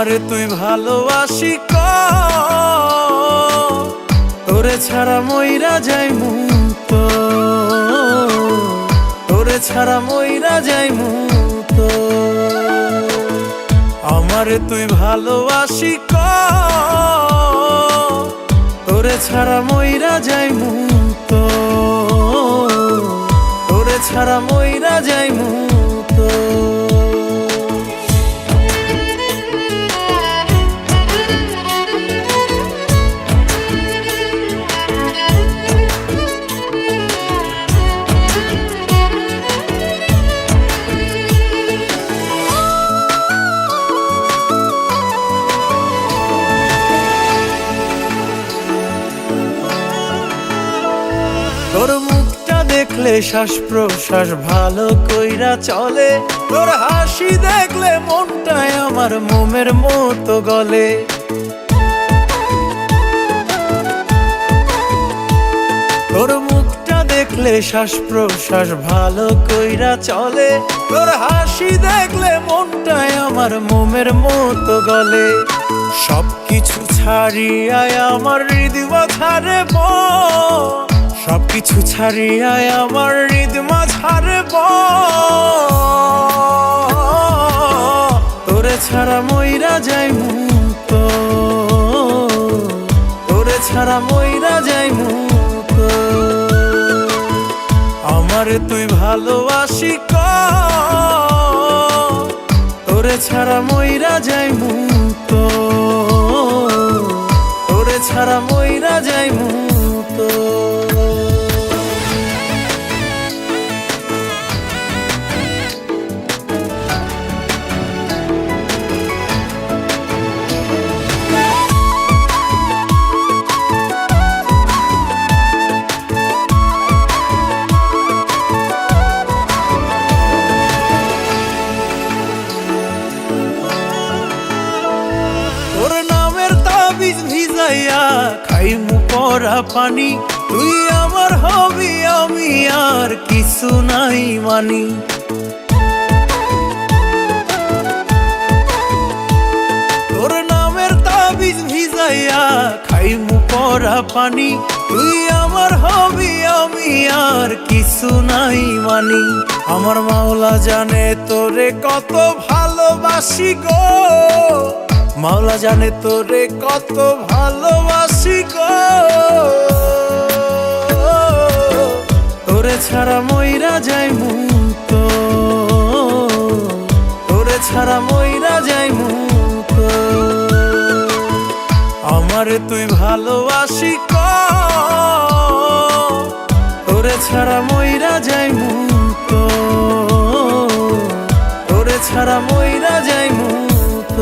আমারে তুই ভালোবাসি ক তোরে ছাড়া মইরা যাই মুক্ত। তোরে ছাড়া মইরা যাই মুক্ত। আমারে তুই ভালোবাসি ক তোরে ছাড়া মইরা যাই মুক্ত। তোরে ছাড়া মইরা যাই মুক্ত। তোর মুখটা দেখলে শ্বাস প্রশ্বাস ভালো কইরা চলে। তোর হাসি দেখলে মনটায় আমার মোমের মতো গলে। তোর মুখটা দেখলে শ্বাস প্রশ্বাস ভালো কইরা চলে। তোর হাসি দেখলে মনটায় আমার মোমের মতো গলে। সবকিছু ছাড়িয়ায় আমার হৃদয় ছাড়ে সবকিছু ছাড়িয়ায় আমার হৃদয় ছাড়ে তোরে ছাড়া মইরা যাই মুক্ত। তোরে ছাড়া মইরা যাই মুক্ত। আমারে তুই ভালোবাসি ক। তোরে ছাড়া মইরা যাই মুক্ত। তোরে ছাড়া মইরা যাই মুক্ত। তাবিজ ভিজাইয়া খাইমু পরা পানি। তুই আমার হবি, আমি আর কিছু নাই মানি। তোর নামের তাবিজ ভিজাইয়া খাইমু পরা পানি। তুই আমার হবি, আমি আর কিছু নাই মানি। আমার মাওলা জানে তোরে কত ভালোবাসি গো। মাওলা জানে তোরে কত ভালোবাসি গো। তোরে ছাড়া মইরা যাই মুক্ত। তোরে ছাড়া মইরা যাই মুক্ত। আমারে তুই ভালোবাসি ক। তোরে ছাড়া মইরা যাই মুক্ত। তোরে ছাড়া মইরা যাই মুক্ত।